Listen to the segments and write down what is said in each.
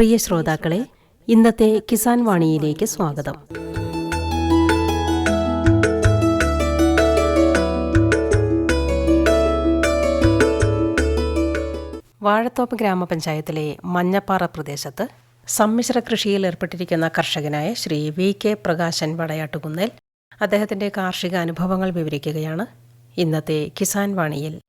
പ്രിയ ശ്രോതാക്കളെ ഇന്നത്തെ കിസാൻ വാണിയിലേക്ക് സ്വാഗതം. വാഴത്തോപ്പ് ഗ്രാമപഞ്ചായത്തിലെ മഞ്ഞപ്പാറ പ്രദേശത്ത് സമ്മിശ്ര കൃഷിയിൽ ഏർപ്പെട്ടിരിക്കുന്ന കർഷകനായ ശ്രീ വി കെ പ്രകാശൻ വടയാട്ടുകുന്നേൽ അദ്ദേഹത്തിന്റെ കാർഷിക അനുഭവങ്ങൾ വിവരിക്കുകയാണ് ഇന്നത്തെ കിസാൻ വാണിയിൽ.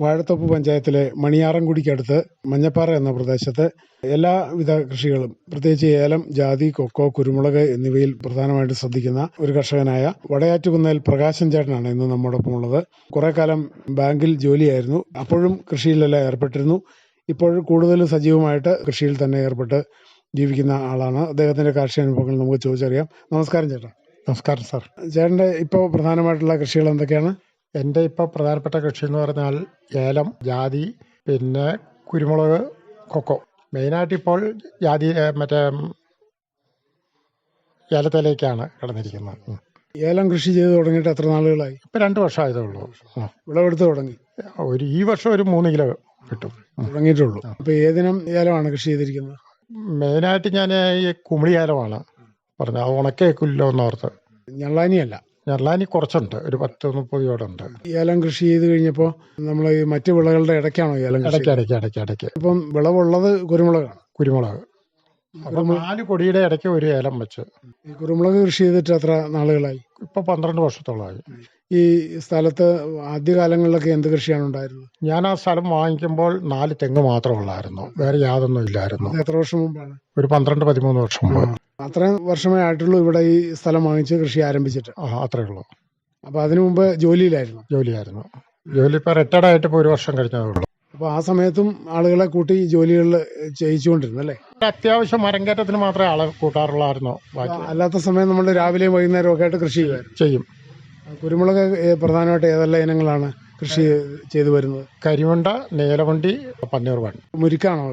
വാഴത്തോപ്പ് പഞ്ചായത്തിലെ മണിയാറൻകുടിക്കടുത്ത് മഞ്ഞപ്പാറ എന്ന പ്രദേശത്ത് എല്ലാവിധ കൃഷികളും പ്രത്യേകിച്ച് ഏലം ജാതി കൊക്കോ കുരുമുളക് എന്നിവയിൽ പ്രധാനമായിട്ട് ശ്രദ്ധിക്കുന്ന ഒരു കർഷകനായ വടയാറ്റുകുന്നേൽ പ്രകാശൻ ചേട്ടനാണ് ഇന്ന് നമ്മോടൊപ്പം ഉള്ളത്. കുറെ കാലം ബാങ്കിൽ ജോലിയായിരുന്നു. അപ്പോഴും കൃഷിയിലെല്ലാം ഏർപ്പെട്ടിരുന്നു. ഇപ്പോഴും കൂടുതൽ സജീവമായിട്ട് കൃഷിയിൽ തന്നെ ഏർപ്പെട്ട് ജീവിക്കുന്ന ആളാണ്. അദ്ദേഹത്തിന്റെ കാർഷിക അനുഭവങ്ങൾ നമുക്ക് ചോദിച്ചറിയാം. നമസ്കാരം ചേട്ടാ. നമസ്കാരം സാർ. ചേട്ടന്റെ ഇപ്പോൾ പ്രധാനമായിട്ടുള്ള കൃഷികൾ എന്തൊക്കെയാണ്? എന്റെ ഇപ്പോൾ പ്രധാനപ്പെട്ട കൃഷി എന്ന് പറഞ്ഞാൽ ഏലം ജാതി പിന്നെ കുരുമുളക് കൊക്കോ. മെയിനായിട്ട് ഇപ്പോൾ ജാതി മറ്റേ ഏലത്തിലേക്കാണ് കിടന്നിരിക്കുന്നത്. ഏലം കൃഷി ചെയ്ത് തുടങ്ങിയിട്ട് എത്ര നാളുകളായി? ഇപ്പം രണ്ട് വർഷമായതേ ഉള്ളൂ. വിളവെടുത്ത് തുടങ്ങി. ഒരു ഈ വർഷം ഒരു മൂന്ന് കിലോ കിട്ടും. തുടങ്ങിയിട്ടുള്ളൂ. അപ്പൊ ഏതിനം ഏലമാണ് കൃഷി ചെയ്തിരിക്കുന്നത്? മെയിനായിട്ട് ഞാൻ ഈ കുമിളി ഏലമാണ് പറഞ്ഞത്. ഉണക്കേക്കില്ലോ എന്നോർത്ത്. ഞള്ളാനിയല്ല. ഞെള്ളാനി കുറച്ചുണ്ട്. ഒരു പത്ത് മുപ്പത് ഉണ്ട് ഈ ഏലം കൃഷി ചെയ്ത് കഴിഞ്ഞപ്പോൾ നമ്മൾ ഈ മറ്റു വിളകളുടെ ഇടയ്ക്കാണോ ഏലം ഇടയ്ക്ക് ഇടയ്ക്ക് ഇടയ്ക്ക് ഇടയ്ക്ക്. ഇപ്പം വിളവുള്ളത് കുരുമുളകാണ്. കുരുമുളക്. അപ്പം നാല് കൊടിയുടെ ഇടയ്ക്ക് ഒരു ഏലം വെച്ച്. ഈ കുരുമുളക് കൃഷി ചെയ്തിട്ട് എത്ര നാളുകളായി? ഇപ്പൊ പന്ത്രണ്ട് വർഷത്തോളമായി. ഈ സ്ഥലത്ത് ആദ്യകാലങ്ങളിലൊക്കെ എന്ത് കൃഷിയാണ് ഉണ്ടായിരുന്നത്? ഞാൻ ആ സ്ഥലം വാങ്ങിക്കുമ്പോൾ നാല് തെങ്ങ് മാത്രമേ ഉള്ളായിരുന്നു വേറെ യാതൊന്നും ഇല്ലായിരുന്നു. എത്ര വർഷം മുമ്പാണ്? ഒരു പന്ത്രണ്ട് പതിമൂന്ന് വർഷം മുമ്പ്. അത്രയും വർഷമേ ആയിട്ടുള്ളൂ ഇവിടെ ഈ സ്ഥലം വാങ്ങിച്ച് കൃഷി ആരംഭിച്ചിട്ട്. ആ അത്രേ ഉള്ളൂ. അപ്പൊ അതിനു മുമ്പ് ജോലിയിലായിരുന്നു? ജോലിയായിരുന്നു. ജോലി ഇപ്പോൾ റിട്ടയർഡ് ആയിട്ട് ഇപ്പോൾ ഒരു വർഷം കഴിഞ്ഞതേ ഉള്ളൂ. അപ്പൊ ആ സമയത്തും ആളുകളെ കൂട്ടി ജോലികളിൽ ചെയ്യിച്ചുകൊണ്ടിരുന്നു അല്ലേ? അത്യാവശ്യം മരംകയറ്റത്തിന് മാത്രമേ ആളെ കൂട്ടാറുള്ളായിരുന്നു. ബാക്കി അല്ലാത്ത സമയം നമ്മൾ രാവിലെയും വൈകുന്നേരവും ഒക്കെ ആയിട്ട് കൃഷി ചെയ്യുമായിരുന്നു. ചെയ്യും. കുരുമുളക് പ്രധാനമായിട്ട് ഏതെല്ലാം ഇനങ്ങളാണ്? കൃഷി ചെയ്തു വരുന്നത്. കരിവണ്ട നീലവണ്ടി പന്നീർ വണ്ടി മുരിക്കാണോ?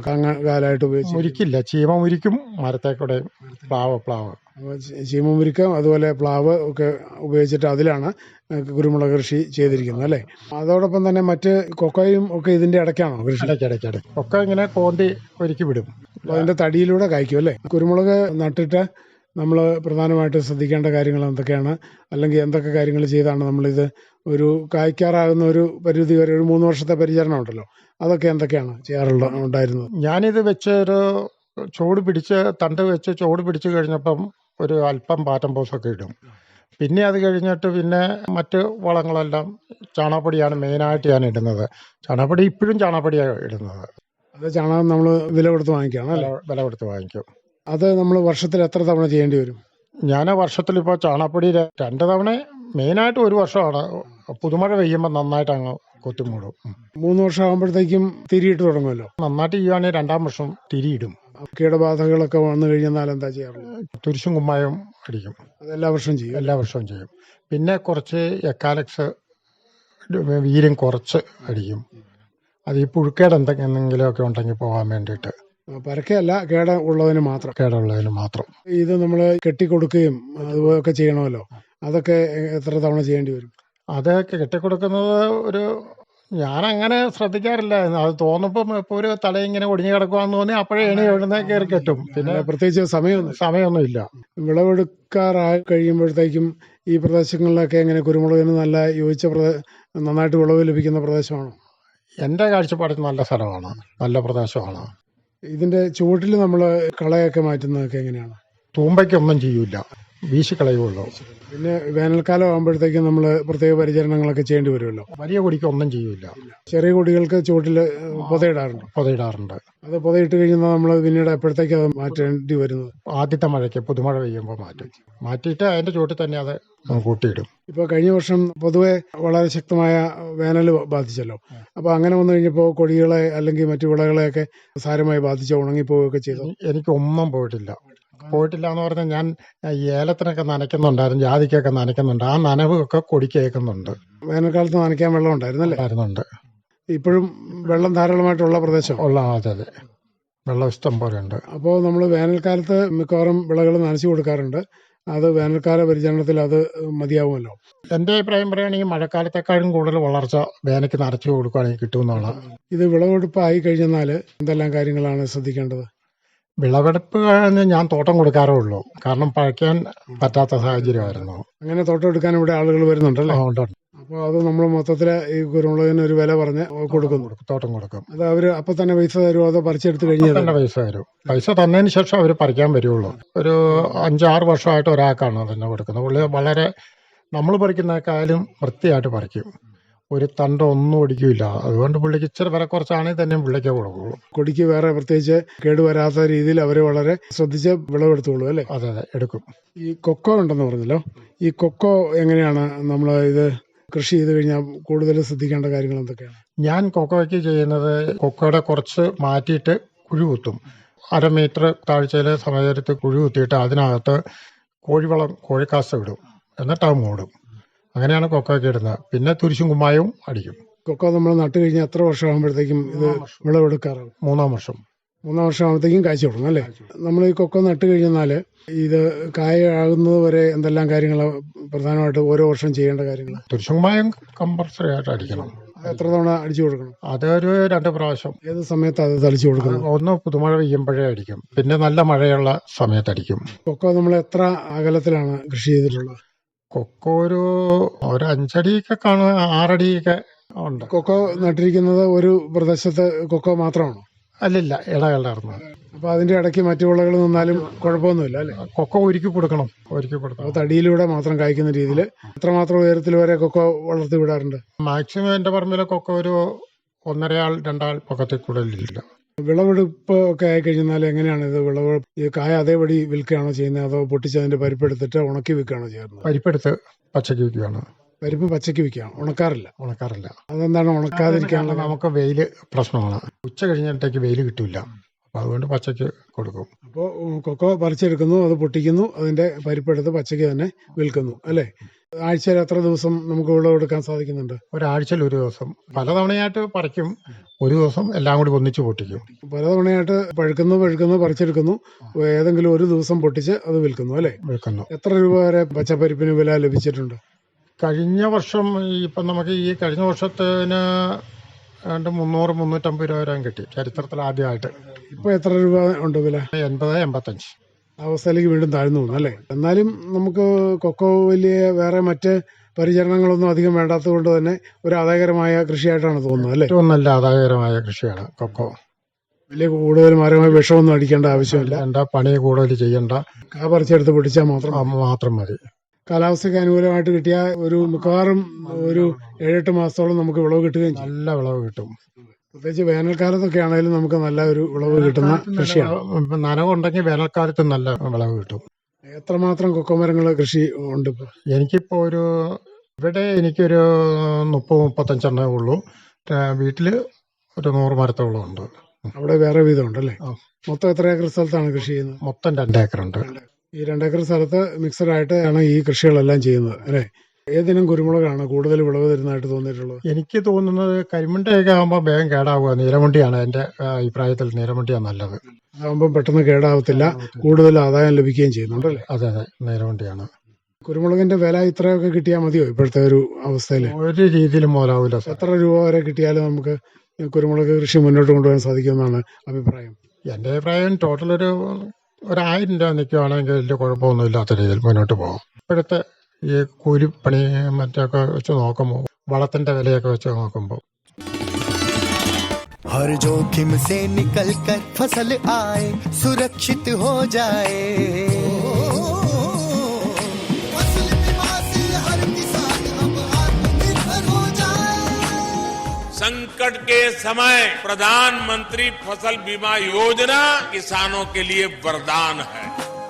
കാലായിട്ട് ഉപയോഗിച്ച് മുരിക്കില്ല. ചീമ മുരിക്കും മരത്തേക്കൂടെ പ്ലാവ് പ്ലാവ്. ചീമ മുരിക്കും അതുപോലെ പ്ലാവ് ഒക്കെ ഉപയോഗിച്ചിട്ട് അതിലാണ് കുരുമുളക് കൃഷി ചെയ്തിരിക്കുന്നത് അല്ലേ? അതോടൊപ്പം തന്നെ മറ്റ് കൊക്കോയും ഒക്കെ ഇതിന്റെ ഇടയ്ക്കാണോ കൃഷി? ഇടയ്ക്ക് ഇടയ്ക്ക് ഇടയ്ക്ക്. ഒക്കെ ഇങ്ങനെ കോണ്ടി ഒരുക്കി വിടും. അതിന്റെ തടിയിലൂടെ കായ്ക്കും അല്ലേ? കുരുമുളക് നട്ടിട്ട് നമ്മൾ പ്രധാനമായിട്ട് ശ്രദ്ധിക്കേണ്ട കാര്യങ്ങൾ എന്തൊക്കെയാണ്? അല്ലെങ്കിൽ എന്തൊക്കെ കാര്യങ്ങൾ ചെയ്താണ് നമ്മളിത് ഒരു കായ്ക്കാറാകുന്ന ഒരു പരിധി വരെ ഒരു മൂന്ന് വർഷത്തെ പരിചരണം ഉണ്ടല്ലോ. അതൊക്കെ എന്തൊക്കെയാണ് ചെയ്യാറുള്ള ഉണ്ടായിരുന്നത്? ഞാനിത് വെച്ച് ഒരു ചൂട് പിടിച്ച് തണ്ട് വെച്ച് ചൂട് പിടിച്ച് കഴിഞ്ഞപ്പം ഒരു അല്പം പാറ്റം പോസൊക്കെ ഇടും. പിന്നെ അത് കഴിഞ്ഞിട്ട് പിന്നെ മറ്റ് വളങ്ങളെല്ലാം ചാണകപ്പൊടിയാണ് മെയിനായിട്ട് ഞാൻ ഇടുന്നത്. ചാണകപ്പൊടി ഇപ്പോഴും ചാണകപ്പൊടിയാണ് ഇടുന്നത്. അത് ചാണകം നമ്മൾ വില കൊടുത്ത് വാങ്ങിക്കുകയാണ് വില കൊടുത്ത് വാങ്ങിക്കും. അത് നമ്മൾ വർഷത്തിൽ എത്ര തവണ ചെയ്യേണ്ടി വരും? ഞാൻ വർഷത്തിലിപ്പോൾ ചാണകപ്പൊടി ര- രണ്ട് തവണ മെയിനായിട്ട് ഒരു വർഷമാണ്. പുതുമഴ പെയ്യുമ്പോൾ നന്നായിട്ട് അങ്ങ് കൊത്തിമൂടും. മൂന്ന് വർഷം ആകുമ്പോഴത്തേക്കും തിരിയിട്ട് തുടങ്ങുമല്ലോ? നന്നായിട്ട് ചെയ്യുവാണെങ്കിൽ രണ്ടാം വർഷം തിരിയിടും. കീടബാധകളൊക്കെ വന്നു കഴിഞ്ഞാൽ എന്താ ചെയ്യാറുള്ളത്? തുരിശും കുമ്മായം അടിക്കും. അത് എല്ലാ വർഷവും ചെയ്യും? എല്ലാ വർഷവും ചെയ്യും. പിന്നെ കുറച്ച് എക്കാലക്സ് വീര്യം കുറച്ച് അടിക്കും. അത് ഈ പുഴുക്കേട് എന്തെങ്കിലുമൊക്കെ ഉണ്ടെങ്കിൽ പോകാൻ വേണ്ടിയിട്ട്. പരക്കെയല്ല കേട ഉള്ളതിന് മാത്രം. കേടുള്ളതിന് മാത്രം. ഇത് നമ്മൾ കെട്ടിക്കൊടുക്കുകയും അതുപോലൊക്കെ ചെയ്യണമല്ലോ. അതൊക്കെ എത്ര തവണ ചെയ്യേണ്ടി വരും? അതൊക്കെ കെട്ടിക്കൊടുക്കുന്നത് ഒരു ഞാൻ അങ്ങനെ ശ്രദ്ധിക്കാറില്ല. അത് തോന്നുമ്പം ഇപ്പോൾ ഒരു തല ഇങ്ങനെ ഒടിഞ്ഞു കിടക്കുവാന്ന് തോന്നി അപ്പോഴേ എണി എഴുന്നേ കയറി കെട്ടും. പിന്നെ പ്രത്യേകിച്ച് പ്രത്യേകിച്ച് സമയമൊന്നും സമയമൊന്നുമില്ല. വിളവെടുക്കാറായി കഴിയുമ്പോഴത്തേക്കും ഈ പ്രദേശങ്ങളിലൊക്കെ എങ്ങനെ കുരുമുളകിന് നല്ല യോജിച്ച പ്രദേ നന്നായിട്ട് വിളവ് ലഭിക്കുന്ന പ്രദേശമാണോ? എന്റെ കാഴ്ചപ്പാടിൽ നല്ല സ്ഥലമാണ്. നല്ല പ്രദേശമാണ്. ഇതിന്റെ ചുവട്ടിൽ നമ്മൾ കളയൊക്കെ മാറ്റുന്നതൊക്കെ എങ്ങനെയാണ്? തൂമ്പയ്ക്കൊന്നും ചെയ്യൂല. വീശിക്കളയുള്ളൂ പിന്നെ വേനൽക്കാലം ആകുമ്പോഴത്തേക്കും നമ്മൾ പ്രത്യേക പരിചരണങ്ങളൊക്കെ ചെയ്യേണ്ടി വരുമല്ലോ. വലിയ കൊടിക്ക് ഒന്നും ചെയ്യൂല. ചെറിയ കൊടികൾക്ക് ചുവട്ടിൽ പുതയിടാറുണ്ട്. പൊതയിടാറുണ്ട്. അത് പുതയിട്ട് കഴിഞ്ഞാൽ നമ്മൾ പിന്നീട് എപ്പോഴത്തേക്ക് അത് മാറ്റേണ്ടി വരുന്നത്? ആദ്യത്തെ മഴയ്ക്ക് പുതുമഴ പെയ്യുമ്പോൾ മാറ്റും. മാറ്റിയിട്ട് അതിന്റെ ചുവട്ടിൽ തന്നെ അത് കൂട്ടിയിടും. ഇപ്പോൾ കഴിഞ്ഞ വർഷം പൊതുവെ വളരെ ശക്തമായ വേനൽ ബാധിച്ചല്ലോ. അപ്പോൾ അങ്ങനെ വന്നു കഴിഞ്ഞപ്പോൾ കൊടികളെ അല്ലെങ്കിൽ മറ്റു വിളകളെയൊക്കെ സാരമായി ബാധിച്ച് ഉണങ്ങിപ്പോവുകയൊക്കെ ചെയ്തു. എനിക്ക് ഒന്നും പോയിട്ടില്ല. പോയിട്ടില്ല എന്ന് പറഞ്ഞാൽ ഞാൻ ഏലത്തിനൊക്കെ നനയ്ക്കുന്നുണ്ടായിരുന്നു ജാതിക്കൊക്കെ നനയ്ക്കുന്നുണ്ട്. ആ നനവൊക്കെ കൊടിക്കേക്കുന്നുണ്ട്. വേനൽക്കാലത്ത് നനയ്ക്കാൻ വെള്ളം ഉണ്ടായിരുന്നല്ലേ ആയിരുന്നുണ്ട് ഇപ്പോഴും വെള്ളം ധാരാളമായിട്ടുള്ള പ്രദേശം. ഉള്ള അതെ അതെ. വെള്ളം ഇഷ്ടം പോലെ ഉണ്ട്. അപ്പോൾ നമ്മൾ വേനൽക്കാലത്ത് മിക്കവാറും വിളകൾ നനച്ചു കൊടുക്കാറുണ്ട്. അത് വേനൽക്കാല പരിചരണത്തിൽ അത് മതിയാവുമല്ലോ. എന്റെ അഭിപ്രായം പറയുകയാണെങ്കിൽ മഴക്കാലത്തെക്കാളും കൂടുതൽ വളർച്ച വേനയ്ക്ക് നനച്ചു കൊടുക്കുകയാണെങ്കിൽ കിട്ടുമെന്നുള്ള. ഇത് വിളവെടുപ്പ് ആയി കഴിഞ്ഞാൽ എന്തെല്ലാം കാര്യങ്ങളാണ് ശ്രദ്ധിക്കേണ്ടത്? വിളവെടുപ്പ് കഴിഞ്ഞ് ഞാൻ തോട്ടം കൊടുക്കാറേ ഉള്ളൂ. കാരണം പഴയ്ക്കാൻ പറ്റാത്ത സാഹചര്യമായിരുന്നു. അങ്ങനെ തോട്ടം എടുക്കാൻ ഇവിടെ ആളുകൾ വരുന്നുണ്ടല്ലേ അതുകൊണ്ട് അപ്പോൾ അത് നമ്മൾ മൊത്തത്തിൽ ഈ കുരുമുളകിന് ഒരു വില പറഞ്ഞ് കൊടുക്കുന്നു. തോട്ടം കൊടുക്കും അത് അവർ അപ്പം തന്നെ പൈസ തരുമോ അതോ പറിച്ചെടുത്ത് കഴിഞ്ഞാൽ തന്നെ പൈസ തരും. പൈസ തന്നതിന് ശേഷം അവർ പറിക്കാൻ വരുള്ളൂ. ഒരു അഞ്ചാറ് വർഷമായിട്ട് ഒരാൾക്കാണ് അതിനെ കൊടുക്കുന്നത്. പുള്ളി വളരെ നമ്മൾ പറിക്കുന്നേക്കാളും വൃത്തിയായിട്ട് പറിക്കും. ഒരു തണ്ട ഒന്നും ഒടിക്കില്ല അതുകൊണ്ട് പുള്ളിക്ക് ഇച്ചിരി വില കുറച്ചാണെങ്കിൽ തന്നെ പുള്ളിക്ക് കൊടുക്കുള്ളൂ. കൊടിക്ക് വേറെ പ്രത്യേകിച്ച് കേടുവരാത്ത രീതിയിൽ അവർ വളരെ ശ്രദ്ധിച്ച് വിളവെടുത്തോളൂ അല്ലേ? അതെ അതെ എടുക്കും. ഈ കൊക്കോ ഉണ്ടെന്ന് പറഞ്ഞല്ലോ. ഈ കൊക്കോ എങ്ങനെയാണ് നമ്മൾ ഇത് കൃഷി ചെയ്ത് കഴിഞ്ഞാൽ കൂടുതൽ ശ്രദ്ധിക്കേണ്ട കാര്യങ്ങൾ എന്തൊക്കെയാണ്? ഞാൻ കൊക്കോയ്ക്ക് ചെയ്യുന്നത് കൊക്കോയുടെ കുറച്ച് മാറ്റിയിട്ട് കുഴി കുത്തും. അര മീറ്റർ താഴ്ചയിലെ സമയത്ത് കുഴി കുത്തിയിട്ട് അതിനകത്ത് കോഴിവളം കോഴിക്കാസ് ഇടും. എന്നിട്ട് അത് മൂടും. അങ്ങനെയാണ് കൊക്കോയ്ക്ക് ഇടുന്നത്. പിന്നെ തുരിശും കുമ്മായവും അടിക്കും. കൊക്കോ നമ്മൾ നട്ട് കഴിഞ്ഞാൽ എത്ര വർഷം ആകുമ്പോഴത്തേക്കും ഇത് വിളവെടുക്കാറ് മൂന്നാം വർഷം. മൂന്നാം വർഷം. ആകുമ്പോഴത്തേക്കും കാഴ്ച കൊടുക്കും അല്ലേ? നമ്മൾ ഈ കൊക്കോ നട്ട് കഴിഞ്ഞാൽ ഇത് കായ ആകുന്നത് വരെ എന്തെല്ലാം കാര്യങ്ങൾ പ്രധാനമായിട്ട് ഓരോ വർഷം ചെയ്യേണ്ട കാര്യങ്ങൾ? തുരിശും കുമ്മായം കമ്പൽസറി ആയിട്ട് അടിക്കണം. എത്ര തവണ അടിച്ചു കൊടുക്കണം? അതൊരു രണ്ട് പ്രാവശ്യം. ഏത് സമയത്ത് അത് തളിച്ചു കൊടുക്കണം? ഒന്ന് പുതുമഴ പെയ്യുമ്പോഴേ അടിക്കും. പിന്നെ നല്ല മഴയുള്ള സമയത്ത് അടിക്കും. കൊക്കോ നമ്മൾ എത്ര അകലത്തിലാണ് കൃഷി ചെയ്തിട്ടുള്ളത്? കൊക്കോ ഒരു ഒരു അഞ്ചടിയൊക്കെ കാണും ആറടിയൊക്കെ ഉണ്ട്. കൊക്കോ നട്ടിരിക്കുന്നത് ഒരു പ്രദേശത്ത് കൊക്കോ മാത്രമാണോ? അല്ലില്ല ഇടകലർന്ന് അപ്പൊ അതിന്റെ ഇടയ്ക്ക് മറ്റു വിളകൾ നിന്നാലും കുഴപ്പമൊന്നുമില്ല അല്ലെ? കൊക്കോ ഒരുക്കി കൊടുക്കണം ഒരുക്കി അത് കൊടുക്കണം തടിയിലൂടെ മാത്രം കായ്ക്കുന്ന രീതിയിൽ എത്രമാത്രം ഉയരത്തിൽ വരെ കൊക്കോ വളർത്തി വിടാറുണ്ട്? മാക്സിമം എന്റെ പറമ്പിലെ കൊക്കോ ഒരു ഒന്നരയാൾ രണ്ടാൾ പൊക്കത്തിൽ കൂടുതലില്ല. വിളവെടുപ്പ് ഒക്കെ ആയി കഴിഞ്ഞാൽ എങ്ങനെയാണ് ഇത് വിളവ് ഈ കായ അതേപടി വിൽക്കുകയാണോ ചെയ്യുന്നത്? അതോ പൊട്ടിച്ച് അതിന്റെ പരിപ്പെടുത്തിട്ട് ഉണക്കി വിൽക്കുകയാണോ ചെയ്യുന്നത് പരിപ്പെടുത്ത് പച്ചക്ക് വയ്ക്കുകയാണ് പരിപ്പ് പച്ചയ്ക്ക് വിൽക്കുകയാണ്? ഉണക്കാറില്ല. ഉണക്കാറില്ല. അതെന്താണ് ഉണക്കാതിരിക്കാനുള്ള നമുക്ക് വെയിൽ പ്രശ്നമാണ്. ഉച്ച കഴിഞ്ഞിട്ടേക്ക് വെയിൽ കിട്ടില്ല അപ്പം അതുകൊണ്ട് പച്ചക്ക് കൊടുക്കും. അപ്പോൾ കൊക്കോ പറിച്ചെടുക്കുന്നു അത് പൊട്ടിക്കുന്നു അതിന്റെ പരിപ്പെടുത്ത് പച്ചയ്ക്ക് തന്നെ വിൽക്കുന്നു അല്ലേ? ആഴ്ചയിൽ എത്ര ദിവസം നമുക്ക് വിളവെടുക്കാൻ സാധിക്കുന്നുണ്ട്? ഒരാഴ്ചയിൽ ഒരു ദിവസം. പലതവണയായിട്ട് പറിക്കും ഒരു ദിവസം എല്ലാം കൂടി ഒന്നിച്ച് പൊട്ടിക്കും. പലതവണയായിട്ട് പഴുക്കുന്നു പഴുക്കുന്നു പറിച്ചെടുക്കുന്നു ഏതെങ്കിലും ഒരു ദിവസം പൊട്ടിച്ച് അത് വിൽക്കുന്നു അല്ലേ? വിൽക്കുന്നു. എത്ര രൂപ വരെ പച്ചപ്പരിപ്പിന് വില ലഭിച്ചിട്ടുണ്ട്? കഴിഞ്ഞ വർഷം ഇപ്പം നമുക്ക് ഈ കഴിഞ്ഞ വർഷത്തിന് രണ്ട് മുന്നൂറ് മുന്നൂറ്റമ്പത് രൂപ വരെ കിട്ടി ചരിത്രത്തിൽ ആദ്യമായിട്ട്. ഇപ്പൊ എത്ര രൂപ ഉണ്ട് വില? എൺപത് എൺപത്തഞ്ച്. അവസ്ഥയിലേക്ക് വീണ്ടും താഴ്ന്നു പോകുന്നു അല്ലേ? എന്നാലും നമുക്ക് കൊക്കോ വലിയ വേറെ മറ്റ് പരിചരണങ്ങളൊന്നും അധികം വേണ്ടാത്തത് കൊണ്ട് തന്നെ ഒരു ആദായകരമായ കൃഷിയായിട്ടാണ് തോന്നുന്നത് അല്ലേ? ഏറ്റവും നല്ല ആദായകരമായ കൃഷിയാണ് കൊക്കോ. വലിയ കൂടുതൽ മരമായ വിഷമൊന്നും അടിക്കേണ്ട ആവശ്യമില്ല. എന്താ പണി കൂടുതൽ ചെയ്യണ്ട. കാ പറിച്ചെടുത്ത് പിടിച്ചാൽ മാത്രം മാത്രം മതി. കാലാവസ്ഥയ്ക്ക് അനുകൂലമായിട്ട് കിട്ടിയ ഒരു മിക്കവാറും ഒരു ഏഴെട്ട് മാസത്തോളം നമുക്ക് വിളവ് കിട്ടുകയും നല്ല വിളവ് കിട്ടും. പ്രത്യേകിച്ച് വേനൽക്കാലത്തൊക്കെ ആണെങ്കിലും നമുക്ക് നല്ല ഒരു വിളവ് കിട്ടുന്ന കൃഷിയാണ്. നനവ് നനവുണ്ടെങ്കിൽ വേനൽക്കാലത്ത് നല്ല വിളവ് കിട്ടും. എത്രമാത്രം കൊക്കമരങ്ങൾ കൃഷി ഉണ്ട് എനിക്കിപ്പോൾ ഒരു ഇവിടെ എനിക്കൊരു മുപ്പത് മുപ്പത്തഞ്ചെണ്ണേ ഉള്ളൂ. വീട്ടിൽ ഒരു നൂറ് മരത്തോളം ഉണ്ട്. അവിടെ വേറെ വീതം ഉണ്ടല്ലേ. മൊത്തം എത്ര ഏക്കർ സ്ഥലത്താണ് കൃഷി ചെയ്യുന്നത്? മൊത്തം രണ്ട് ഏക്കറുണ്ട്. ഈ രണ്ടേക്കർ സ്ഥലത്ത് മിക്സഡ് ആയിട്ട് ആണ് ഈ കൃഷികളെല്ലാം ചെയ്യുന്നത് അല്ലേ? ഏതിനും കുരുമുളകാണ് കൂടുതൽ വിളവ് തരുന്നതായിട്ട് തോന്നിയിട്ടുള്ളത്? എനിക്ക് തോന്നുന്നത് കരിമുണ്ടയൊക്കെ ആകുമ്പോൾ വേഗം കേടാവുക. നീലമുണ്ടിയാണ് എന്റെ അഭിപ്രായത്തിൽ നീലമുണ്ടിയാണ് നല്ലത്. അതാകുമ്പോൾ പെട്ടെന്ന് കേടാവത്തില്ല. കൂടുതൽ ആദായം ലഭിക്കുകയും ചെയ്യുന്നുണ്ടല്ലേ? അതെ അതെ. നീലമുണ്ടിയാണ് കുരുമുളകിന്റെ വില ഇത്രയൊക്കെ കിട്ടിയാൽ മതിയോ ഇപ്പോഴത്തെ ഒരു അവസ്ഥയിൽ ഒരു രീതിയിലും മോലാവില്ല സാർ. എത്ര രൂപ വരെ കിട്ടിയാലും നമുക്ക് കുരുമുളക് കൃഷി മുന്നോട്ട് കൊണ്ടുപോകാൻ സാധിക്കുമെന്നാണ് അഭിപ്രായം. എന്റെ അഭിപ്രായം ടോട്ടൽ ഒരു ഒരായിരം രൂപ നിൽക്കുകയാണെങ്കിൽ വലിയ കുഴപ്പമൊന്നും ഇല്ലാത്ത രീതിയിൽ മുന്നോട്ട് പോകും. ഇപ്പോഴത്തെ ഈ കൂലിപ്പണി മറ്റൊക്കെ വെച്ച് നോക്കുമ്പോൾ വളത്തിൻ്റെ വിലയൊക്കെ വെച്ച് നോക്കുമ്പോൾ हर जोखिम से निकल कर फ़सल आए सुरक्षित हो जाए। संकट के समय प्रधानमंत्री फ़सल बीमा योजना किसानों के लिए वरदान है।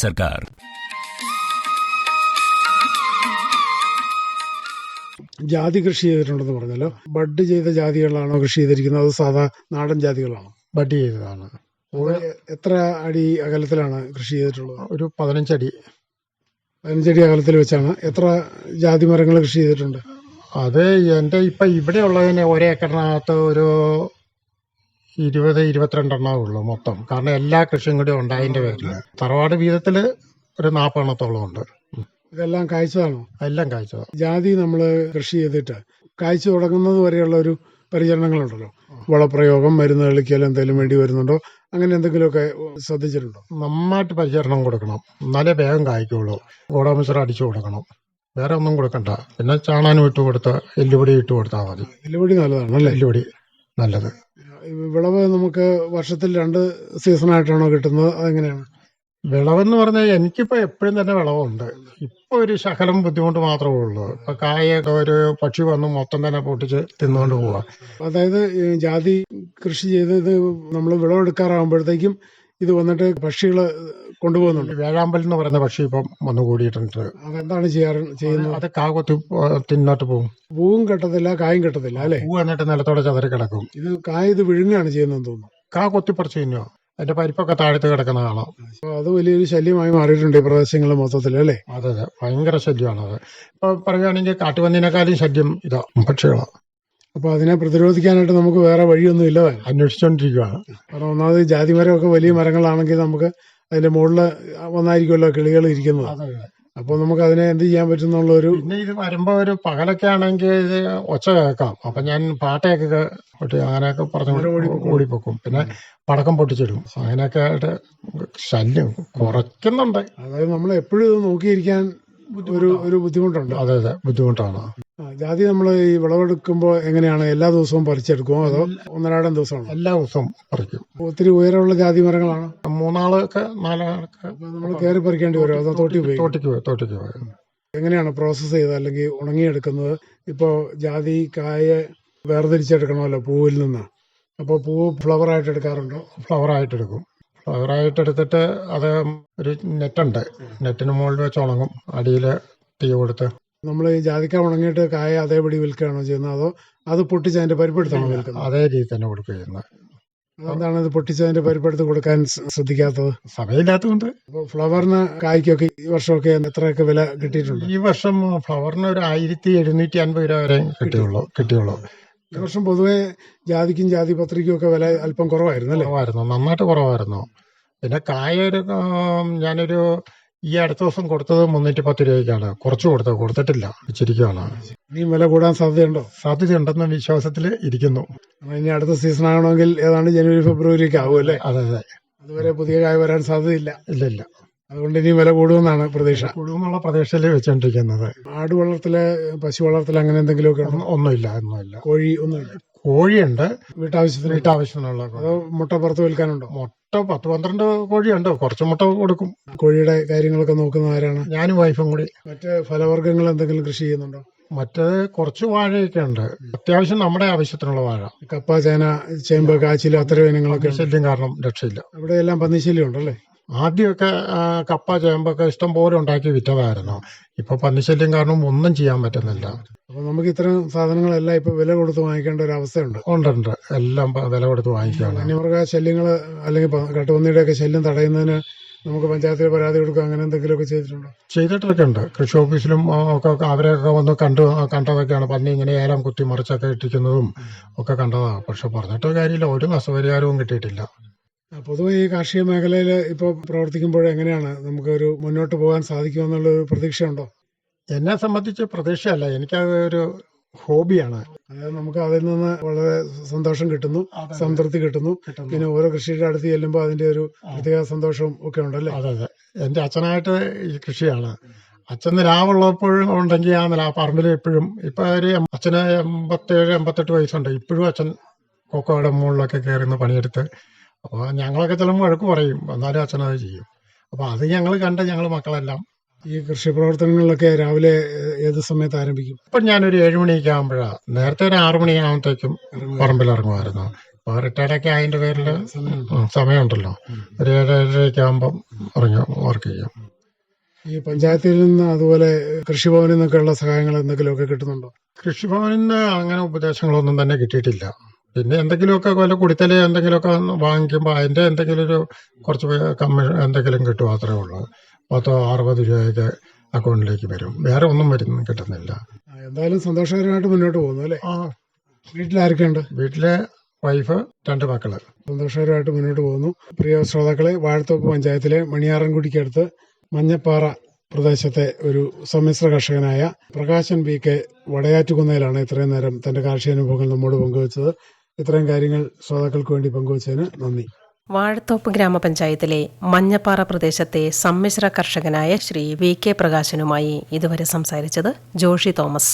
सरकार ജാതി കൃഷി ചെയ്തിട്ടുണ്ടെന്ന് പറഞ്ഞല്ലോ ബഡ് ചെയ്ത ജാതികളാണോ കൃഷി ചെയ്തിരിക്കുന്നത് അത് സാധാ നാടൻ ജാതികളാണോ ബഡ് ചെയ്തതാണ് അത് എത്ര അടി അകലത്തിലാണ് കൃഷി ചെയ്തിട്ടുള്ളത് ഒരു പതിനഞ്ചടി പതിനഞ്ചടി അകലത്തിൽ വെച്ചാണ് എത്ര ജാതി മരങ്ങൾ കൃഷി ചെയ്തിട്ടുണ്ട് അത് എൻ്റെ ഇപ്പം ഇവിടെ ഉള്ളതിന് ഒരേക്കറിനകത്ത് ഒരു ഇരുപത് ഇരുപത്തിരണ്ടെണ്ണേ ഉള്ളൂ മൊത്തം. കാരണം എല്ലാ കൃഷിയും കൂടി ഉണ്ടായതിന്റെ പേരിൽ തറവാട് വീതത്തിൽ ഒരു നാൽപ്പെണ്ണത്തോളം ഉണ്ട്. ഇതെല്ലാം കായ്ച്ചതാണോ എല്ലാം കാഴ്ച. ജാതി നമ്മൾ കൃഷി ചെയ്തിട്ട് കായ്ച്ചു തുടങ്ങുന്നത് വരെയുള്ള ഒരു പരിചരണങ്ങളുണ്ടല്ലോ. വളപ്രയോഗം മരുന്ന് കളിക്കൽ എന്തെങ്കിലും വേണ്ടി വരുന്നുണ്ടോ? അങ്ങനെ എന്തെങ്കിലുമൊക്കെ ശ്രദ്ധിച്ചിട്ടുണ്ടോ? നന്നായിട്ട് പരിചരണം കൊടുക്കണം. എന്നാലേ വേഗം കായ്ക്കുള്ളൂ. ഗോഡാമിശ്ര അടിച്ചു കൊടുക്കണം. വേറെ ഒന്നും കൊടുക്കണ്ട. പിന്നെ ചാണാനും ഇട്ട് കൊടുത്ത് എല്ലുപൊടി ഇട്ട് കൊടുത്താൽ മതി. എല്ലുപൊടി നല്ലതാണ് അല്ലേ? എല്ലുപൊടി നല്ലത്. വിളവ് നമുക്ക് വർഷത്തിൽ രണ്ട് സീസണായിട്ടാണോ കിട്ടുന്നത്? അതെങ്ങനെയാണ്? വിളവെന്ന് പറഞ്ഞാൽ എനിക്കിപ്പോൾ എപ്പോഴും തന്നെ വിളവുണ്ട്. ഇപ്പോൾ ഒരു ശകലം ബുദ്ധിമുട്ട് മാത്രമേ ഉള്ളൂ. ഇപ്പം കായൊക്കെ ഒരു പക്ഷി വന്ന് മൊത്തം തന്നെ പൊട്ടിച്ച് തിന്നുകൊണ്ട് പോവാ. അതായത് ജാതി കൃഷി ചെയ്ത് ഇത് നമ്മൾ വിളവെടുക്കാറാകുമ്പോഴത്തേക്കും ഇത് വന്നിട്ട് പക്ഷികൾ കൊണ്ടുപോകുന്നുണ്ട്. വേഴാമ്പൽ എന്ന് പറയുന്ന പക്ഷി ഇപ്പം വന്നു കൂടിയിട്ടുണ്ട്. അതെന്താണ് ചെയ്യാറ് ചെയ്യുന്നത്? അത് കാ കൊത്തി തിന്നോട്ട് പോകും. പൂവും കെട്ടത്തില്ല കായും കെട്ടത്തില്ല അല്ലേ? പൂ എന്നിട്ട് നിലത്തോടെ ചതറി കിടക്കും. ഇത് കായ ഇത് വിഴുങ്ങാണ് ചെയ്യുന്നതെന്ന് തോന്നുന്നു. കാ കൊത്തിപ്പറിച്ചു തിന്നോ അതിന്റെ പരിപ്പൊക്കെ താഴത്ത് കിടക്കുന്ന കാണാം. അത് വലിയൊരു ശല്യമായി മാറിയിട്ടുണ്ട് ഈ പ്രദേശങ്ങൾ മൊത്തത്തിൽ അല്ലേ? അതെ അതെ. ഭയങ്കര ശല്യമാണ് അത്. ഇപ്പൊ പറയുകയാണെങ്കിൽ കാട്ടുപന്നിനെക്കാളും ശല്യം ഇതാ പക്ഷികളാണ് അപ്പൊ അതിനെ പ്രതിരോധിക്കാനായിട്ട് നമുക്ക് വേറെ വഴിയൊന്നും ഇല്ല അന്വേഷിച്ചോണ്ടിരിക്കുകയാണ് കാരണം ഒന്നാമത് ജാതി മരമൊക്കെ വലിയ മരങ്ങളാണെങ്കിൽ നമുക്ക് അതിന്റെ മുകളിൽ വന്നായിരിക്കുമല്ലോ കിളികൾ ഇരിക്കുന്നത്. അപ്പോൾ നമുക്ക് അതിനെ എന്ത് ചെയ്യാൻ പറ്റും ഒരു പിന്നെ ഇത് വരുമ്പോ ഒരു പകലൊക്കെ ആണെങ്കിൽ ഇത് ഒച്ച കേൾക്കാം. അപ്പൊ ഞാൻ പാട്ടയൊക്കെ പൊട്ടി അങ്ങനെയൊക്കെ പറഞ്ഞു ഓടിപ്പോക്കും. പിന്നെ പടക്കം പൊട്ടിച്ചിടും. അങ്ങനെയൊക്കെ ആയിട്ട് ശല്യം കുറയ്ക്കുന്നുണ്ട്. അതായത് നമ്മൾ എപ്പോഴും ഇത് നോക്കിയിരിക്കാൻ ഒരു ഒരു ബുദ്ധിമുട്ടുണ്ട്. അതെ അതെ. ബുദ്ധിമുട്ടാണ്. ജാതി നമ്മൾ ഈ വിളവെടുക്കുമ്പോൾ എങ്ങനെയാണ് എല്ലാ ദിവസവും പറിച്ചെടുക്കുമോ അതോ ഒന്നരാടം ദിവസമാണോ? എല്ലാ ദിവസവും പറിക്കും. ഒത്തിരി ഉയരമുള്ള ജാതി മരങ്ങളാണ്? മൂന്നാളൊക്കെ നാലാളൊക്കെ നമ്മൾ കയറി പറിക്കേണ്ടി വരും. അതോ തോട്ടി പോയി? തോട്ടിക്ക് പോയി തോട്ടിക്ക് പോയി. എങ്ങനെയാണ് പ്രോസസ്സ് ചെയ്ത് അല്ലെങ്കിൽ ഉണങ്ങിയെടുക്കുന്നത്? ഇപ്പോൾ ജാതി കായ വേർതിരിച്ചെടുക്കണമല്ലോ പൂവിൽ നിന്ന്. അപ്പോൾ പൂവ് ഫ്ലവർ ആയിട്ട് എടുക്കാറുണ്ടോ? ഫ്ലവർ ആയിട്ട് എടുക്കും. ഫ്ലവർ ആയിട്ട് എടുത്തിട്ട് അത് ഒരു നെറ്റുണ്ട്. നെറ്റിന് മുകളിൽ വെച്ച് ഉണങ്ങും. അടിയിൽ തീ കൊടുത്ത്. നമ്മൾ ഈ ജാതിക്ക ഉണങ്ങിയിട്ട് കായ അതേപടി വിൽക്കുകയാണോ ചെയ്യുന്നത്? അതോ അത് പൊട്ടിച്ച് അതിന്റെ പരിപ്പെടുത്താണോ വിൽക്കുന്നത്? അതേ രീതി തന്നെ കൊടുക്കുക ചെയ്യുന്നത്. അതെന്താണ് ഇത് പൊട്ടിച്ച് അതിന്റെ പരിപ്പെടുത്ത് കൊടുക്കാൻ ശ്രദ്ധിക്കാത്തത്? സമയമില്ലാത്തതുകൊണ്ട്. ഫ്ലവറിന് കായ്ക്കൊക്കെ ഈ വർഷമൊക്കെ എത്രയൊക്കെ വില കിട്ടിയിട്ടുണ്ട്? ഈ വർഷം ഫ്ലവറിന് ഒരു ആയിരത്തി എഴുന്നൂറ്റി അൻപത് രൂപ വരെ കിട്ടിയുള്ളൂ കിട്ടിയുള്ളൂ. ഈ വർഷം പൊതുവെ ജാതിക്കും ജാതി പത്രിക്കും ഒക്കെ വില അല്പം കുറവായിരുന്നു അല്ലേ? കുറവായിരുന്നു. നന്നായിട്ട് കുറവായിരുന്നു. പിന്നെ കായ ഒരു ഞാനൊരു ഈ അടുത്ത ദിവസം കൊടുത്തത് മുന്നൂറ്റി പത്ത് രൂപയ്ക്കാണ്. കുറച്ച് കൊടുത്തത്. കൊടുത്തിട്ടില്ല. വെച്ചിരിക്കുകയാണ് ഇനിയും വില കൂടാൻ സാധ്യതയുണ്ടോ? സാധ്യതയുണ്ടെന്ന വിശ്വാസത്തിൽ ഇരിക്കുന്നു. ഇനി അടുത്ത സീസൺ ആകണമെങ്കിൽ ഏതാണ്ട് ജനുവരി ഫെബ്രുവരി ഒക്കെ ആവും അല്ലേ? അതെ അതെ. അതുവരെ പുതിയ കായ വരാൻ സാധ്യതയില്ല. ഇല്ല ഇല്ല. അതുകൊണ്ട് ഇനി വില കൂടുമെന്നാണ് പ്രതീക്ഷ. കൂടുമെന്നുള്ള പ്രദേശത്തിൽ വെച്ചോണ്ടിരിക്കുന്നത്. ആട് വളർത്തൽ പശു വളർത്തൽ അങ്ങനെ എന്തെങ്കിലുമൊക്കെ ഒക്കെ ഒന്നുമില്ല ഒന്നുമില്ല. കോഴി ഒന്നുമില്ല. കോഴിയുണ്ട്. വീട്ടാവശ്യത്തിന് വീട്ടാവശ്യത്തിനുള്ള അതോ മുട്ട പുറത്ത് വിൽക്കാനുണ്ടോ? മുട്ട പത്ത് പന്ത്രണ്ട് കോഴിയുണ്ട്. കുറച്ച് മുട്ട കൊടുക്കും. കോഴിയുടെ കാര്യങ്ങളൊക്കെ നോക്കുന്ന ആരാണ്? ഞാനും വൈഫും കൂടി. മറ്റ് ഫലവർഗങ്ങൾ എന്തെങ്കിലും കൃഷി ചെയ്യുന്നുണ്ടോ? മറ്റേത് കുറച്ച് വാഴയൊക്കെ ഉണ്ട്. അത്യാവശ്യം നമ്മുടെ ആവശ്യത്തിനുള്ള വാഴ. കപ്പ ചേന ചേമ്പ് കാച്ചിൽ അത്തരം ഇനങ്ങളൊക്കെ ശല്യം കാരണം രക്ഷയില്ല. അവിടെ എല്ലാം പന്നിശല്യം ഉണ്ടല്ലേ? ആദ്യമൊക്കെ കപ്പ ചേമ്പൊക്കെ ഇഷ്ടം പോലെ ഉണ്ടാക്കി വിറ്റതായിരുന്നു. ഇപ്പൊ പന്നിശല്യം കാരണം ഒന്നും ചെയ്യാൻ പറ്റുന്നില്ല. അപ്പൊ നമുക്ക് ഇത്തരം സാധനങ്ങളെല്ലാം ഇപ്പൊ വില കൊടുത്ത് വാങ്ങിക്കേണ്ട ഒരു അവസ്ഥയുണ്ട്. ഉണ്ടുണ്ട് എല്ലാം വില കൊടുത്ത് വാങ്ങിക്കുകയാണ്. വന്യമൃഗ ശല്യങ്ങൾ അല്ലെങ്കിൽ പ- കാട്ടുപന്നിയുടെ ഒക്കെ ശല്യം തടയുന്നതിന് നമുക്ക് പഞ്ചായത്തിൽ പരാതി കൊടുക്കുക അങ്ങനെ എന്തെങ്കിലുമൊക്കെ ചെയ്തിട്ടുണ്ടോ? ചെയ്തിട്ടൊക്കെ ഉണ്ട്. കൃഷി ഓഫീസിലും ഒക്കെ അവരെയൊക്കെ വന്ന് കണ്ടു കണ്ടതൊക്കെയാണ്. പന്നി ഇങ്ങനെ ഏലം കുത്തി മറിച്ചൊക്കെ ഇട്ടിരിക്കുന്നതും ഒക്കെ കണ്ടതാണ് പക്ഷെ പറഞ്ഞിട്ട് കാര്യമില്ല. ഒരു നഷ്ടപരിഹാരവും കിട്ടിയിട്ടില്ല. പൊതുവെ ഈ കാർഷിക മേഖലയിൽ ഇപ്പോൾ പ്രവർത്തിക്കുമ്പോൾ എങ്ങനെയാണ് നമുക്കൊരു മുന്നോട്ട് പോകാൻ സാധിക്കുമെന്നുള്ള ഒരു പ്രതീക്ഷയുണ്ടോ? എന്നെ സംബന്ധിച്ച് പ്രതീക്ഷയല്ല. എനിക്കത് ഒരു ഹോബിയാണ്. അതായത് നമുക്ക് അതിൽ നിന്ന് വളരെ സന്തോഷം കിട്ടുന്നു സംതൃപ്തി കിട്ടുന്നു. പിന്നെ ഓരോ കൃഷിയുടെ അടുത്ത് ചെല്ലുമ്പോൾ അതിന്റെ ഒരു പ്രത്യേക സന്തോഷവും ഒക്കെ ഉണ്ടല്ലേ? അതെ അതെ. എന്റെ അച്ഛനായിട്ട് ഈ കൃഷിയാണ്. അച്ഛൻ നിലാവുള്ളപ്പോഴും ഉണ്ടെങ്കിൽ ആ നില പറമ്പിൽ എപ്പോഴും ഇപ്പൊ ഒരു അച്ഛന് എൺപത്തേഴ് എൺപത്തെട്ട് വയസ്സുണ്ട്. ഇപ്പോഴും അച്ഛൻ കൊക്കോയുടെ മുകളിലൊക്കെ കയറി നിന്ന് പണിയെടുത്ത് അപ്പോൾ ഞങ്ങളൊക്കെ ചിലപ്പോൾ വഴക്ക് പറയും. എന്നാലും അച്ഛനത് ചെയ്യും. അപ്പോൾ അത് ഞങ്ങൾ കണ്ട ഞങ്ങൾ മക്കളെല്ലാം ഈ കൃഷി പ്രവർത്തനങ്ങളിലൊക്കെ രാവിലെ ഏത് സമയത്ത് ആരംഭിക്കും? ഇപ്പം ഞാനൊരു ഏഴ് മണിയൊക്കെ ആകുമ്പോഴാണ് നേരത്തെ ഒരു ആറു മണിയാകുമ്പോഴത്തേക്കും പറമ്പിൽ ഇറങ്ങുമായിരുന്നു ഇപ്പോൾ റിട്ടയർഡൊക്കെ അതിന്റെ പേരിൽ സമയമുണ്ടല്ലോ. ഒരു ഏഴ് ഏഴരയൊക്കെ ആകുമ്പം ഇറങ്ങി വർക്ക് ചെയ്യാം. ഈ പഞ്ചായത്തിൽ നിന്ന് അതുപോലെ കൃഷിഭവനിൽ നിന്നൊക്കെയുള്ള സഹായങ്ങൾ എന്തെങ്കിലുമൊക്കെ കിട്ടുന്നുണ്ടോ? കൃഷിഭവനിൽ നിന്ന് അങ്ങനെ ഉപദേശങ്ങളൊന്നും തന്നെ കിട്ടിയിട്ടില്ല. പിന്നെ എന്തെങ്കിലുമൊക്കെ വല്ല കുടിത്തല എന്തെങ്കിലുമൊക്കെ വാങ്ങിക്കുമ്പോൾ അതിന്റെ എന്തെങ്കിലും ഒരു കുറച്ച് കമ്മീഷൻ എന്തെങ്കിലും കിട്ടും അത്രേ ഉള്ളൂ. പത്തോ അറുപത് രൂപയൊക്കെ അക്കൗണ്ടിലേക്ക് വരും. വേറെ ഒന്നും വരുന്ന കിട്ടുന്നില്ല. എന്തായാലും സന്തോഷകരമായിട്ട് മുന്നോട്ട് പോകുന്നു അല്ലേ? ആ. വീട്ടിലാരൊക്കെ ഉണ്ട് വീട്ടിലെ വൈഫ് രണ്ട് മക്കൾ. സന്തോഷകരമായിട്ട് മുന്നോട്ട് പോകുന്നു. പ്രിയ ശ്രോതാക്കളെ വാഴത്തോപ്പ് പഞ്ചായത്തിലെ മണിയാറൻകുടിക്കടുത്ത് മഞ്ഞപ്പാറ പ്രദേശത്തെ ഒരു സമ്മിശ്ര കർഷകനായ പ്രകാശൻ ബി കെ വടയാറ്റുകുന്നയിലാണ് ഇത്രയും നേരം തന്റെ കാർഷിക അനുഭവങ്ങൾ നമ്മോട് പങ്കുവച്ചത്. ഇത്രയും കാര്യങ്ങൾ ശ്രോതാക്കൾക്ക് വേണ്ടി പങ്കുവച്ചതിന് നന്ദി. വാഴത്തോപ്പ് ഗ്രാമപഞ്ചായത്തിലെ മഞ്ഞപ്പാറ പ്രദേശത്തെ സമ്മിശ്ര കർഷകനായ ശ്രീ വി കെ പ്രകാശനുമായി ഇതുവരെ സംസാരിച്ചത് ജോഷി തോമസ്.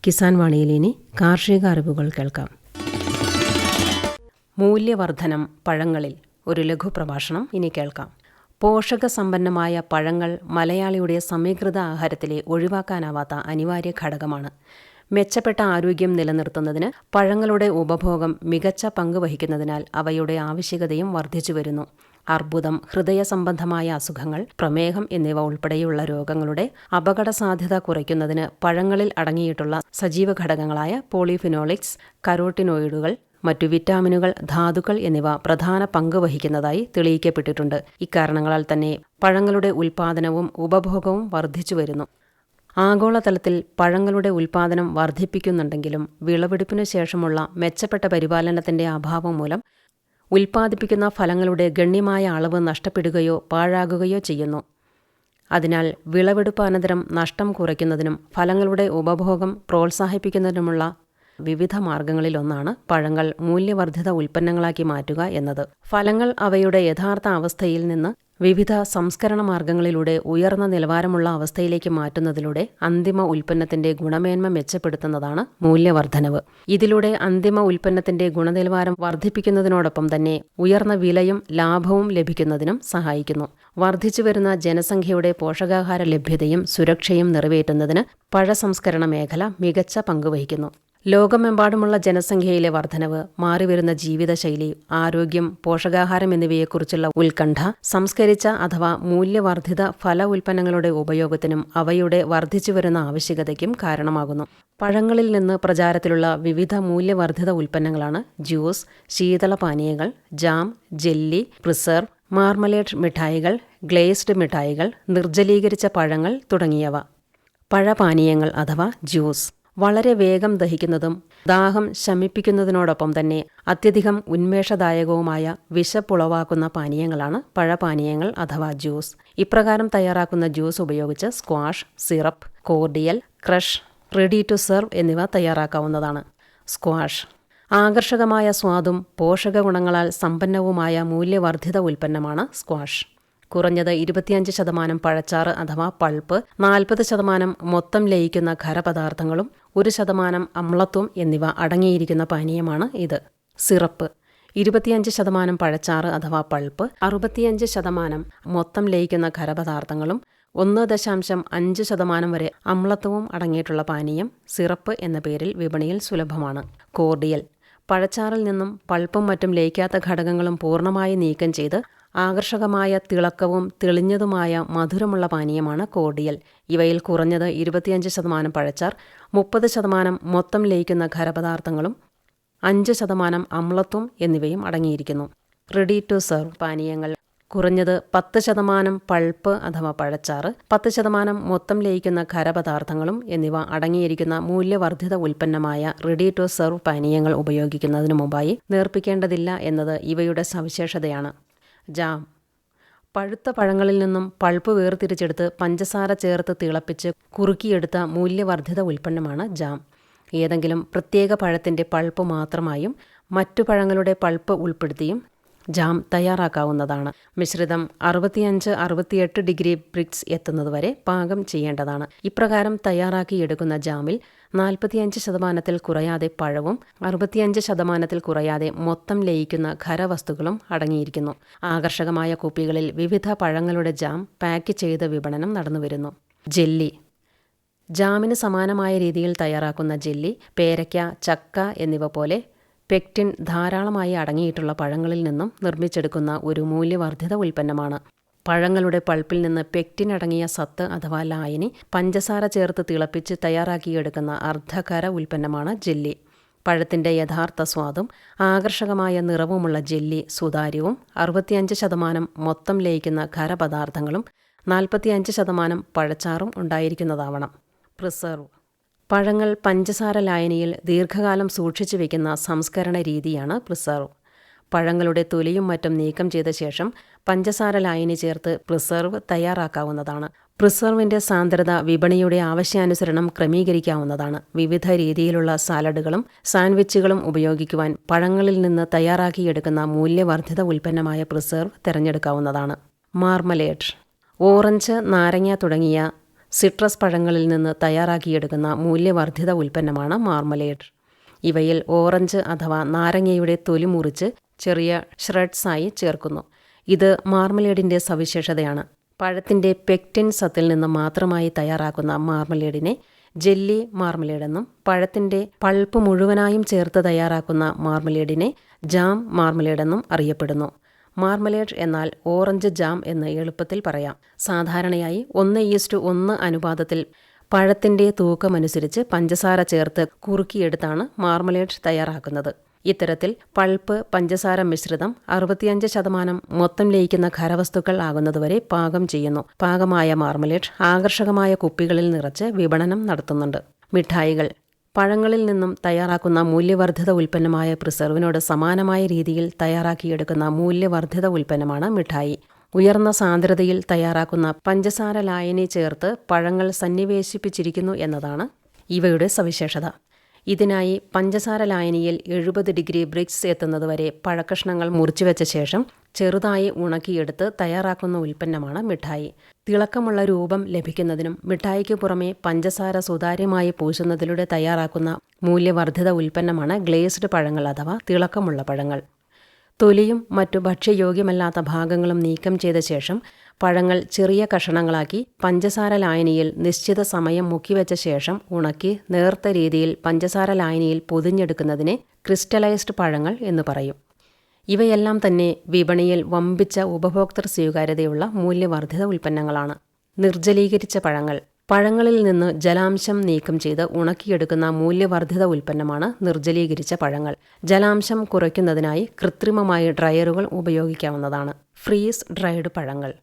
കിസാൻ വാണിയിൽ ഇനി കാർഷിക അറിവുകൾ കേൾക്കാം. മൂല്യവർദ്ധനം പഴങ്ങളിൽ ഒരു ലഘു പ്രഭാഷണം ഇനി കേൾക്കാം. പോഷക സമ്പന്നമായ പഴങ്ങൾ മലയാളിയുടെ സമീകൃത ആഹാരത്തിലെ ഒഴിവാക്കാനാവാത്ത അനിവാര്യ ഘടകമാണ്. മെച്ചപ്പെട്ട ആരോഗ്യം നിലനിർത്തുന്നതിന് പഴങ്ങളുടെ ഉപഭോഗം മികച്ച പങ്ക് വഹിക്കുന്നതിനാൽ അവയുടെ ആവശ്യകതയും വർദ്ധിച്ചു വരുന്നു. അർബുദം ഹൃദയ സംബന്ധമായ അസുഖങ്ങൾ പ്രമേഹം എന്നിവ ഉൾപ്പെടെയുള്ള രോഗങ്ങളുടെ അപകട സാധ്യത കുറയ്ക്കുന്നതിന് പഴങ്ങളിൽ അടങ്ങിയിട്ടുള്ള സജീവ ഘടകങ്ങളായ പോളിഫിനോളിക്സ് കരോട്ടിനോയിഡുകൾ മറ്റു വിറ്റാമിനുകൾ ധാതുക്കൾ എന്നിവ പ്രധാന പങ്ക് വഹിക്കുന്നതായി തെളിയിക്കപ്പെട്ടിട്ടുണ്ട്. ഇക്കാരണങ്ങളാൽ തന്നെ പഴങ്ങളുടെ ഉൽപാദനവും ഉപഭോഗവും വർദ്ധിച്ചു വരുന്നു. ആഗോളതലത്തിൽ പഴങ്ങളുടെ ഉൽപാദനം വർദ്ധിപ്പിക്കുന്നുണ്ടെങ്കിലും വിളവെടുപ്പിനു ശേഷമുള്ള മെച്ചപ്പെട്ട പരിപാലനത്തിന്റെ അഭാവം മൂലം ഉൽപ്പാദിപ്പിക്കുന്ന ഫലങ്ങളുടെ ഗണ്യമായ അളവ് നഷ്ടപ്പെടുകയോ പാഴാകുകയോ ചെയ്യുന്നു. അതിനാൽ വിളവെടുപ്പ് അനന്തരം നഷ്ടം കുറയ്ക്കുന്നതിനും ഫലങ്ങളുടെ ഉപഭോഗം പ്രോത്സാഹിപ്പിക്കുന്നതിനുമുള്ള വിവിധ മാർഗങ്ങളിലൊന്നാണ് പഴങ്ങൾ മൂല്യവർദ്ധിത ഉൽപ്പന്നങ്ങളാക്കി മാറ്റുക എന്നത്. ഫലങ്ങൾ അവയുടെ യഥാർത്ഥ അവസ്ഥയിൽ നിന്ന് വിവിധ സംസ്കരണ മാർഗങ്ങളിലൂടെ ഉയർന്ന നിലവാരമുള്ള അവസ്ഥയിലേക്ക് മാറ്റുന്നതിലൂടെ അന്തിമ ഉൽപ്പന്നത്തിന്റെ ഗുണമേന്മ മെച്ചപ്പെടുത്തുന്നതാണ് മൂല്യവർദ്ധനവ്. ഇതിലൂടെ അന്തിമ ഉൽപ്പന്നത്തിന്റെ ഗുണനിലവാരം വർദ്ധിപ്പിക്കുന്നതിനോടൊപ്പം തന്നെ ഉയർന്ന വിലയും ലാഭവും ലഭിക്കുന്നതിനും സഹായിക്കുന്നു. വർദ്ധിച്ചുവരുന്ന ജനസംഖ്യയുടെ പോഷകാഹാര ലഭ്യതയും സുരക്ഷയും നിറവേറ്റുന്നതിന് പഴസംസ്കരണ മേഖല മികച്ച പങ്കുവഹിക്കുന്നു. ലോകമെമ്പാടുമുള്ള ജനസംഖ്യയിലെ വർധനവ് മാറിവരുന്ന ജീവിതശൈലി ആരോഗ്യം പോഷകാഹാരം എന്നിവയെക്കുറിച്ചുള്ള ഉത്കണ്ഠ സംസ്കരിച്ച അഥവാ മൂല്യവർദ്ധിത ഫല ഉൽപ്പന്നങ്ങളുടെ ഉപയോഗത്തിനും അവയുടെ വർദ്ധിച്ചുവരുന്ന ആവശ്യകതയ്ക്കും കാരണമാകുന്നു. പഴങ്ങളിൽ നിന്ന് പ്രചാരത്തിലുള്ള വിവിധ മൂല്യവർദ്ധിത ഉൽപ്പന്നങ്ങളാണ് ജ്യൂസ് ശീതളപാനീയങ്ങൾ ജാം ജെല്ലി പ്രിസർവ് മാർമലേഡ് മിഠായികൾ ഗ്ലേസ്ഡ് മിഠായികൾ നിർജലീകരിച്ച പഴങ്ങൾ തുടങ്ങിയവ. പഴപാനീയങ്ങൾ അഥവാ ജ്യൂസ്. വളരെ വേഗം ദഹിക്കുന്നതും ദാഹം ശമിപ്പിക്കുന്നതിനോടൊപ്പം തന്നെ അത്യധികം ഉന്മേഷദായകവുമായ വിശപ്പുളവാക്കുന്ന പാനീയങ്ങളാണ് പഴപാനീയങ്ങൾ അഥവാ ജ്യൂസ്. ഇപ്രകാരം തയ്യാറാക്കുന്ന ജ്യൂസ് ഉപയോഗിച്ച് squash syrup cordial crush ready to serve എന്നിവ തയ്യാറാക്കാവുന്നതാണ്. സ്ക്വാഷ്. ആകർഷകമായ സ്വാദും പോഷക ഗുണങ്ങളാൽ സമ്പന്നവുമായ മൂല്യവർദ്ധിത ഉൽപ്പന്നമാണ് സ്ക്വാഷ്. കുറഞ്ഞത് ഇരുപത്തിയഞ്ച് ശതമാനം പഴച്ചാറ് അഥവാ പൾപ്പ് നാൽപ്പത് ശതമാനം മൊത്തം ലയിക്കുന്ന ഖരപദാർത്ഥങ്ങളും ഒരു ശതമാനം അമ്ലത്വം എന്നിവ അടങ്ങിയിരിക്കുന്ന പാനീയമാണ് ഇത്. സിറപ്പ് ഇരുപത്തിയഞ്ച് ശതമാനം പഴച്ചാറ് അഥവാ പൾപ്പ് അറുപത്തിയഞ്ച് ശതമാനം മൊത്തം ലയിക്കുന്ന ഖരപദാർത്ഥങ്ങളും ഒന്ന് ദശാംശം അഞ്ച് ശതമാനം വരെ അമ്ലത്വവും അടങ്ങിയിട്ടുള്ള പാനീയം സിറപ്പ് എന്ന പേരിൽ വിപണിയിൽ സുലഭമാണ്. കോർഡിയൽ പഴച്ചാറിൽ നിന്നും പൾപ്പും മറ്റും ലയിക്കാത്ത ഘടകങ്ങളും പൂർണമായി നീക്കം ചെയ്ത് ആകർഷകമായ തിളക്കവും തെളിഞ്ഞതുമായ മധുരമുള്ള പാനീയമാണ് കോർഡിയൽ ഇവയിൽ കുറഞ്ഞത് ഇരുപത്തിയഞ്ച് ശതമാനം പഴച്ചാർ മുപ്പത് ശതമാനം മൊത്തം ലയിക്കുന്ന ഖരപദാർത്ഥങ്ങളും അഞ്ച് ശതമാനം അമ്ലത്വം എന്നിവയും അടങ്ങിയിരിക്കുന്നു. റെഡി ടു സെർവ് പാനീയങ്ങൾ. കുറഞ്ഞത് പത്ത് ശതമാനം പൾപ്പ് അഥവാ പഴച്ചാറ് പത്ത് ശതമാനം മൊത്തം ലയിക്കുന്ന ഖരപദാർത്ഥങ്ങളും എന്നിവ അടങ്ങിയിരിക്കുന്ന മൂല്യവർദ്ധിത ഉൽപ്പന്നമായ റെഡി ടു സെർവ് പാനീയങ്ങൾ ഉപയോഗിക്കുന്നതിനു മുമ്പായി നേർപ്പിക്കേണ്ടതില്ല എന്നത് ഇവയുടെ സവിശേഷതയാണ്. ജാം പഴുത്ത പഴങ്ങളിൽ നിന്നും പൾപ്പ് വേർതിരിച്ചെടുത്ത് പഞ്ചസാര ചേർത്ത് തിളപ്പിച്ച് കുറുക്കിയെടുത്ത മൂല്യവർദ്ധിത ഉൽപ്പന്നമാണ് ജാം. ഏതെങ്കിലും പ്രത്യേക പഴത്തിന്റെ പൾപ്പ് മാത്രമായും മറ്റു പഴങ്ങളുടെ പൾപ്പ് ഉൾപ്പെടുത്തിയും ജാം തയ്യാറാക്കാവുന്നതാണ്. മിശ്രിതം അറുപത്തിയഞ്ച് അറുപത്തിയെട്ട് ഡിഗ്രി ബ്രിക്സ് എത്തുന്നതുവരെ പാകം ചെയ്യേണ്ടതാണ്. ഇപ്രകാരം തയ്യാറാക്കിയെടുക്കുന്ന ജാമിൽ നാൽപ്പത്തിയഞ്ച് ശതമാനത്തിൽ കുറയാതെ പഴവും അറുപത്തിയഞ്ച് ശതമാനത്തിൽ കുറയാതെ മൊത്തം ലയിക്കുന്ന ഖരവസ്തുക്കളും അടങ്ങിയിരിക്കുന്നു. ആകർഷകമായ കുപ്പികളിൽ വിവിധ പഴങ്ങളുടെ ജാം പാക്ക് ചെയ്ത് വിപണനം നടന്നുവരുന്നു. ജെല്ലി. ജാമിന് സമാനമായ രീതിയിൽ തയ്യാറാക്കുന്ന ജെല്ലി പേരയ്ക്ക ചക്ക എന്നിവ പോലെ പെക്റ്റിൻ ധാരാളമായി അടങ്ങിയിട്ടുള്ള പഴങ്ങളിൽ നിന്നും നിർമ്മിച്ചെടുക്കുന്ന ഒരു മൂല്യവർദ്ധിത ഉൽപ്പന്നമാണ്. പഴങ്ങളുടെ പൾപ്പിൽ നിന്ന് പെക്റ്റിൻ അടങ്ങിയ സത്ത് അഥവാ ലായനി പഞ്ചസാര ചേർത്ത് തിളപ്പിച്ച് തയ്യാറാക്കിയെടുക്കുന്ന അർദ്ധകര ഉൽപ്പന്നമാണ് ജെല്ലി. പഴത്തിന്റെ യഥാർത്ഥ സ്വാദും ആകർഷകമായ നിറവുമുള്ള ജെല്ലി സുതാര്യവും അറുപത്തിയഞ്ച് ശതമാനം മൊത്തം ലയിക്കുന്ന ഖരപദാർത്ഥങ്ങളും നാൽപ്പത്തിയഞ്ച് ശതമാനം പഴച്ചാറും ഉണ്ടായിരിക്കുന്നതാവണം. പ്രിസർവ് പഴങ്ങൾ പഞ്ചസാര ലായനിയിൽ ദീർഘകാലം സൂക്ഷിച്ചു വയ്ക്കുന്ന സംസ്കരണ രീതിയാണ് പ്രിസർവ്. പഴങ്ങളുടെ തൊലിയും മറ്റും നീക്കം ചെയ്ത ശേഷം പഞ്ചസാര ലായനി ചേർത്ത് പ്രിസർവ് തയ്യാറാക്കാവുന്നതാണ്. പ്രിസർവിന്റെ സാന്ദ്രത വിപണിയുടെ ആവശ്യാനുസരണം ക്രമീകരിക്കാവുന്നതാണ്. വിവിധ രീതിയിലുള്ള സാലഡുകളും സാൻഡ്വിച്ചുകളും ഉപയോഗിക്കുവാൻ പഴങ്ങളിൽ നിന്ന് തയ്യാറാക്കിയെടുക്കുന്ന മൂല്യവർദ്ധിത ഉൽപ്പന്നമായ പ്രിസർവ് തിരഞ്ഞെടുക്കാവുന്നതാണ്. മാർമലേഡ് ഓറഞ്ച് നാരങ്ങ തുടങ്ങിയ സിട്രസ് പഴങ്ങളിൽ നിന്ന് തയ്യാറാക്കിയെടുക്കുന്ന മൂല്യവർദ്ധിത ഉൽപ്പന്നമാണ് മാർമലേഡ്. ഇവയിൽ ഓറഞ്ച് അഥവാ നാരങ്ങയുടെ തൊലി മുറിച്ച് ചെറിയ ഷ്രെഡ്സായി ചേർക്കുന്നു. ഇത് മാർമലേഡിന്റെ സവിശേഷതയാണ്. പഴത്തിന്റെ പെക്റ്റിൻ സത്തിൽ നിന്ന് മാത്രമായി തയ്യാറാക്കുന്ന മാർമലേഡിനെ ജെല്ലി മാർമലേഡെന്നും പഴത്തിന്റെ പൾപ്പ് മുഴുവനായും ചേർത്ത് തയ്യാറാക്കുന്ന മാർമലേഡിനെ ജാം മാർമലേഡെന്നും അറിയപ്പെടുന്നു. മാർമലേഡ് എന്നാൽ ഓറഞ്ച് ജാം എന്ന് എളുപ്പത്തിൽ പറയാം. സാധാരണയായി ഒന്ന് ഈസ്റ്റ് ഒന്ന് അനുപാതത്തിൽ പഴത്തിന്റെ തൂക്കമനുസരിച്ച് പഞ്ചസാര ചേർത്ത് കുറുക്കിയെടുത്താണ് മാർമലേഡ് തയ്യാറാക്കുന്നത്. ഇത്തരത്തിൽ പൾപ്പ് പഞ്ചസാര മിശ്രിതം അറുപത്തിയഞ്ച് ശതമാനം മൊത്തം ലയിക്കുന്ന ഖരവസ്തുക്കൾ ആകുന്നതുവരെ പാകം ചെയ്യുന്നു. പാകമായ മാർമലേഡ് ആകർഷകമായ കുപ്പികളിൽ നിറച്ച് വിപണനം നടത്തുന്നുണ്ട്. മിഠായികൾ പഴങ്ങളിൽ നിന്നും തയ്യാറാക്കുന്ന മൂല്യവർദ്ധിത ഉൽപ്പന്നമായ പ്രിസർവിനോട് സമാനമായ രീതിയിൽ തയ്യാറാക്കിയെടുക്കുന്ന മൂല്യവർദ്ധിത ഉൽപ്പന്നമാണ് മിഠായി. ഉയർന്ന സാന്ദ്രതയിൽ തയ്യാറാക്കുന്ന പഞ്ചസാര ലായനി ചേർത്ത് പഴങ്ങൾ സന്നിവേശിപ്പിച്ചിരിക്കുന്നു എന്നതാണ് ഇവയുടെ സവിശേഷത. ഇതിനായി പഞ്ചസാര ലായനിയിൽ എഴുപത് ഡിഗ്രി ബ്രിക്സ് എത്തുന്നതുവരെ പഴക്കഷ്ണങ്ങൾ മുറിച്ചുവെച്ച ശേഷം ചെറുതായി ഉണക്കിയെടുത്ത് തയ്യാറാക്കുന്ന ഉൽപ്പന്നമാണ് മിഠായി. തിളക്കമുള്ള രൂപം ലഭിക്കുന്നതിനും മിഠായിക്ക് പുറമെ പഞ്ചസാര സുതാര്യമായി പൂശുന്നതിലൂടെ തയ്യാറാക്കുന്ന മൂല്യവർദ്ധിത ഉൽപ്പന്നമാണ് ഗ്ലേസ്ഡ് പഴങ്ങൾ അഥവാ തിളക്കമുള്ള പഴങ്ങൾ. തൊലിയും മറ്റു ഭക്ഷ്യയോഗ്യമല്ലാത്ത ഭാഗങ്ങളും നീക്കം ചെയ്ത ശേഷം പഴങ്ങൾ ചെറിയ കഷണങ്ങളാക്കി പഞ്ചസാര ലായനിയിൽ നിശ്ചിത സമയം മുക്കിവെച്ച ശേഷം ഉണക്കി നേർത്ത രീതിയിൽ പഞ്ചസാര ലായനിയിൽ പൊതിഞ്ഞെടുക്കുന്നതിനെ ക്രിസ്റ്റലൈസ്ഡ് പഴങ്ങൾ എന്ന് പറയും. ഇവയെല്ലാം തന്നെ വിപണിയിൽ വമ്പിച്ച ഉപഭോക്തൃ സ്വീകാര്യതയുള്ള മൂല്യവർദ്ധിത ഉൽപ്പന്നങ്ങളാണ്. നിർജലീകരിച്ച പഴങ്ങൾ. പഴങ്ങളിൽ നിന്ന് ജലാംശം നീക്കം ചെയ്ത് ഉണക്കിയെടുക്കുന്ന മൂല്യവർദ്ധിത ഉൽപ്പന്നമാണ് നിർജലീകരിച്ച പഴങ്ങൾ. ജലാംശം കുറയ്ക്കുന്നതിനായി കൃത്രിമമായി ഡ്രയറുകൾ ഉപയോഗിക്കാവുന്നതാണ്. ഫ്രീസ് ഡ്രൈഡ് പഴങ്ങൾ.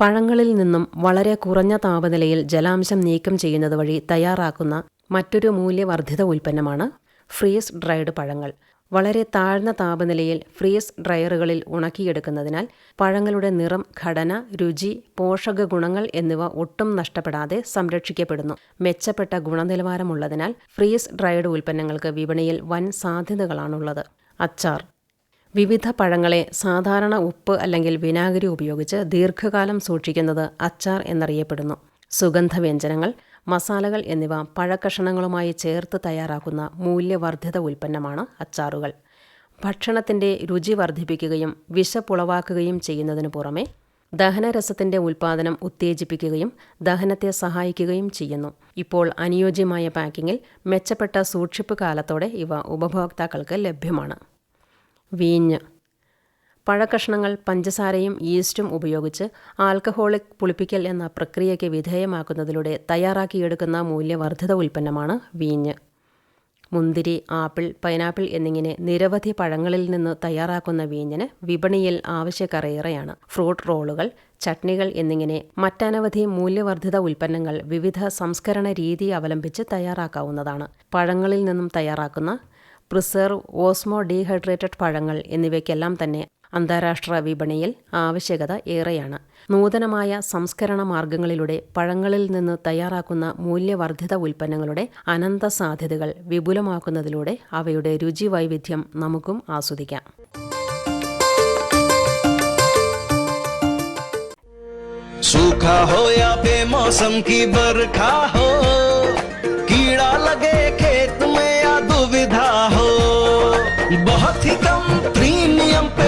പഴങ്ങളിൽ നിന്നും വളരെ കുറഞ്ഞ താപനിലയിൽ ജലാംശം നീക്കം ചെയ്യുന്നത് വഴി തയ്യാറാക്കുന്ന മറ്റൊരു മൂല്യവർദ്ധിത ഉൽപ്പന്നമാണ് ഫ്രീസ് ഡ്രൈഡ് പഴങ്ങൾ. വളരെ താഴ്ന്ന താപനിലയിൽ ഫ്രീസ് ഡ്രയറുകളിൽ ഉണക്കിയെടുക്കുന്നതിനാൽ പഴങ്ങളുടെ നിറം ഘടന രുചി പോഷക ഗുണങ്ങൾ എന്നിവ ഒട്ടും നഷ്ടപ്പെടാതെ സംരക്ഷിക്കപ്പെടുന്നു. മെച്ചപ്പെട്ട ഗുണനിലവാരമുള്ളതിനാൽ ഫ്രീസ് ഡ്രൈഡ് ഉൽപ്പന്നങ്ങൾക്ക് വിപണിയിൽ വൻ സാധ്യതകളാണുള്ളത്. അച്ചാർ. വിവിധ പഴങ്ങളെ സാധാരണ ഉപ്പ് അല്ലെങ്കിൽ വിനാഗിരി ഉപയോഗിച്ച് ദീർഘകാലം സൂക്ഷിക്കുന്നത് അച്ചാർ എന്നറിയപ്പെടുന്നു. സുഗന്ധവ്യഞ്ജനങ്ങൾ മസാലകൾ എന്നിവ പഴക്കഷണങ്ങളുമായി ചേർത്ത് തയ്യാറാക്കുന്ന മൂല്യവർദ്ധിത ഉൽപ്പന്നമാണ് അച്ചാറുകൾ. ഭക്ഷണത്തിന്റെ രുചി വർദ്ധിപ്പിക്കുകയും വിശപ്പുളവാക്കുകയും ചെയ്യുന്നതിനു പുറമെ ദഹനരസത്തിന്റെ ഉൽപ്പാദനം ഉത്തേജിപ്പിക്കുകയും ദഹനത്തെ സഹായിക്കുകയും ചെയ്യുന്നു. ഇപ്പോൾ അനുയോജ്യമായ പാക്കിങ്ങിൽ മെച്ചപ്പെട്ട സൂക്ഷിപ്പ് കാലത്തോടെ ഇവ ഉപഭോക്താക്കൾക്ക് ലഭ്യമാണ്. വീഞ്ഞ് പഴക്കഷ്ണങ്ങൾ പഞ്ചസാരയും ഈസ്റ്റും ഉപയോഗിച്ച് ആൽക്കഹോളിക് പുളിപ്പിക്കൽ എന്ന പ്രക്രിയയ്ക്ക് വിധേയമാക്കുന്നതിലൂടെ തയ്യാറാക്കിയെടുക്കുന്ന മൂല്യവർദ്ധിത ഉൽപ്പന്നമാണ് വീഞ്ഞ്. മുന്തിരി ആപ്പിൾ പൈനാപ്പിൾ എന്നിങ്ങനെ നിരവധി പഴങ്ങളിൽ നിന്ന് തയ്യാറാക്കുന്ന വീഞ്ഞിന് വിപണിയിൽ ആവശ്യക്കറേറെയാണ് ഫ്രൂട്ട് റോളുകൾ ചട്നികൾ എന്നിങ്ങനെ മറ്റനവധി മൂല്യവർദ്ധിത ഉൽപ്പന്നങ്ങൾ വിവിധ സംസ്കരണ രീതി അവലംബിച്ച് തയ്യാറാക്കാവുന്നതാണ്. പഴങ്ങളിൽ നിന്നും തയ്യാറാക്കുന്ന പ്രിസർവ് ഓസ്മോ ഡീഹൈഡ്രേറ്റഡ് പഴങ്ങൾ എന്നിവയ്ക്കെല്ലാം തന്നെ അന്താരാഷ്ട്ര വിപണിയിൽ ആവശ്യകത ഏറെയാണ് നൂതനമായ സംസ്കരണ മാർഗങ്ങളിലൂടെ പഴങ്ങളിൽ നിന്ന് തയ്യാറാക്കുന്ന മൂല്യവർദ്ധിത ഉൽപ്പന്നങ്ങളുടെ അനന്ത സാധ്യതകൾ വിപുലമാക്കുന്നതിലൂടെ അവയുടെ രുചി വൈവിധ്യം നമുക്കും ആസ്വദിക്കാം सूखा हो या बेमौसम की बरखा हो कीड़ा लगे खेत में या दुविधा हो बहुत ही कम प्रीमियम पे